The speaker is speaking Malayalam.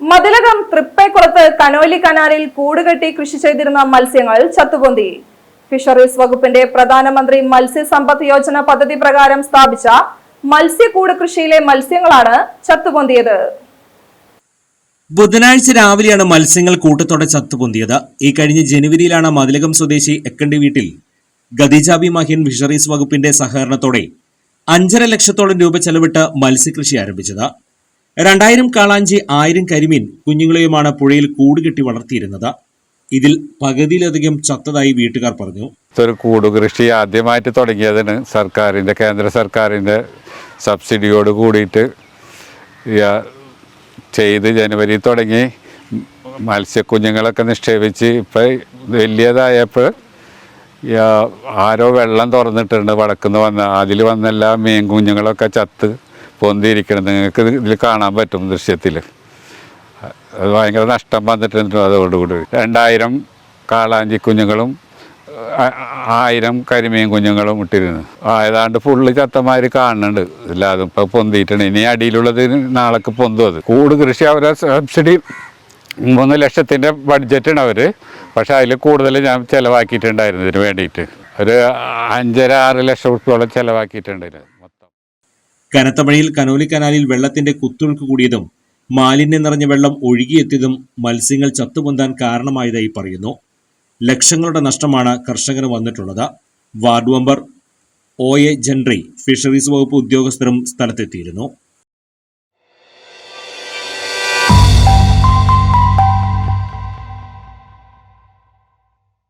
മതിലകം തൃപ്പേക്കുളത്ത് കനോലി കനാലിൽ കൂടുകെട്ടി കൃഷി ചെയ്തിരുന്ന മത്സ്യങ്ങൾ ചത്തുപൊന്തി. ഫിഷറീസ് വകുപ്പിന്റെ പ്രധാനമന്ത്രി മത്സ്യസമ്പദ് യോജന പദ്ധതി പ്രകാരം സ്ഥാപിച്ച മത്സ്യക്കൂട് കൃഷിയിലെ മത്സ്യങ്ങളാണ് ചത്തുപൊന്തിയത്. ബുധനാഴ്ച രാവിലെയാണ് മത്സ്യങ്ങൾ കൂട്ടത്തോടെ ചത്തുപൊന്തിയത്. ഈ കഴിഞ്ഞ ജനുവരിയിലാണ് മതിലകം സ്വദേശി എക്കണ്ടി വീട്ടിൽ ഗതിജാബി മഹിൻ ഫിഷറീസ് വകുപ്പിന്റെ സഹകരണത്തോടെ അഞ്ചര ലക്ഷത്തോളം രൂപ ചെലവിട്ട് മത്സ്യകൃഷി ആരംഭിച്ചത്. രണ്ടായിരം കാളാഞ്ചി ആയിരം കരിമീൻ കുഞ്ഞുങ്ങളെയുമാണ് പുഴയിൽ കൂടുകെട്ടി വളർത്തിയിരുന്നത്. ഇതിൽ പകുതിയിലധികം ചത്തതായി വീട്ടുകാർ പറഞ്ഞു. ഒരു കൂട് കൃഷി ആദ്യമായിട്ട് തുടങ്ങിയതിന് സർക്കാരിന്റെ കേന്ദ്ര സർക്കാരിന്റെ സബ്സിഡിയോട് കൂടിയിട്ട് ചെയ്ത് ജനുവരി തുടങ്ങി മത്സ്യക്കുഞ്ഞുങ്ങളൊക്കെ നിക്ഷേപിച്ച് ഇപ്പം വലിയതായപ്പോൾ ആരോ വെള്ളം തുറന്നിട്ടുണ്ട് വടക്കുന്ന് വന്ന അതിൽ വന്നെല്ലാം മീൻ കുഞ്ഞുങ്ങളൊക്കെ ചത്ത് പൊന്തിയിരിക്കണം നിങ്ങൾക്ക് ഇതിൽ കാണാൻ പറ്റും ദൃശ്യത്തിൽ. അത് ഭയങ്കര നഷ്ടം വന്നിട്ടുണ്ട് അതോടുകൂടി രണ്ടായിരം കാളാഞ്ചി കുഞ്ഞുങ്ങളും ആയിരം കരിമീൻ കുഞ്ഞുങ്ങളും ഇട്ടിരുന്നു. ആയതാണ്ട് ഫുള്ള് ചത്തമാര് കാണുന്നുണ്ട്. ഇല്ലാതെ ഇപ്പൊ പൊന്തിയിട്ടുണ്ട് ഇനി അടിയിലുള്ളത് നാളേക്ക് പൊന്തും അത്. കൂട് കൃഷി അവരെ സബ്സിഡി മൂന്ന് ലക്ഷത്തിന്റെ ബഡ്ജറ്റാണ് അവർ പക്ഷെ അതിൽ കൂടുതൽ ഞാൻ ചിലവാക്കിയിട്ടുണ്ടായിരുന്നു ഇതിന് വേണ്ടിയിട്ട്. ഒരു അഞ്ചര ആറ് ലക്ഷം റുപ്യോളം ചിലവാക്കിയിട്ടുണ്ടായിരുന്നു. കനത്ത മഴയിൽ കനോലി കനാലിൽ വെള്ളത്തിന്റെ കുത്തൊഴുക്ക് കൂടിയതും മാലിന്യം നിറഞ്ഞ വെള്ളം ഒഴുകിയെത്തിയതും മത്സ്യങ്ങൾ ചത്തുപൊന്താൻ കാരണമായതായി പറയുന്നു. ലക്ഷങ്ങളുടെ നഷ്ടമാണ് കർഷകന് വന്നിട്ടുള്ളത്. വാർഡ് മെമ്പർ ഒ എ ജൻറി ഫിഷറീസ് വകുപ്പ് ഉദ്യോഗസ്ഥരും സ്ഥലത്തെത്തിയിരുന്നു.